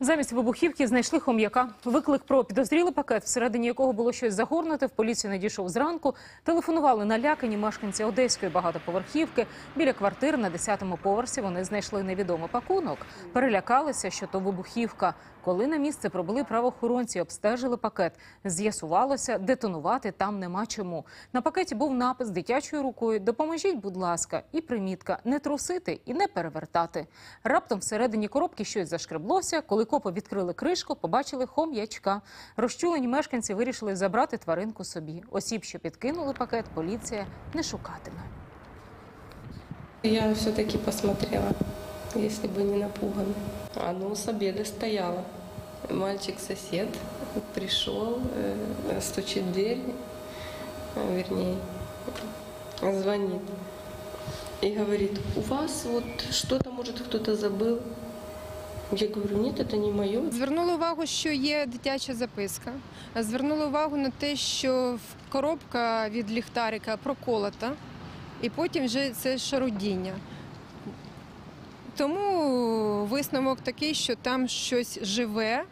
Замість вибухівки знайшли хом'яка. Виклик про підозрілий пакет, всередині якого було щось загорнуте, в поліцію надійшов зранку. Телефонували налякані мешканці одеської багатоповерхівки. Біля квартир на 10-му поверсі вони знайшли невідомий пакунок. Перелякалися, що то вибухівка. Коли на місце прибули правоохоронці, обстежили пакет. З'ясувалося, детонувати там нема чому. На пакеті був напис дитячою рукою «Допоможіть, будь ласка» і примітка «Не трусити і не перевертати». Раптом всередині коробки щось зашкреблося. Коли копи відкрили кришку, побачили хом'ячка. Розчулені мешканці вирішили забрати тваринку собі. Осіб, що підкинули пакет, поліція не шукатиме. Я все-таки посмотрела, если бы не напуган. Оно с обеда стояло. Мальчик-сосед пришел, э, стучит в дверь, э, вернее, звонит. И говорит, у вас вот что-то, может, кто-то забыл. Я говорю, ні, це не моє. Звернули увагу, що є дитяча записка. Звернули увагу на те, що коробка від ліхтарика проколота, і потім вже це шарудіння. Тому висновок такий, що там щось живе,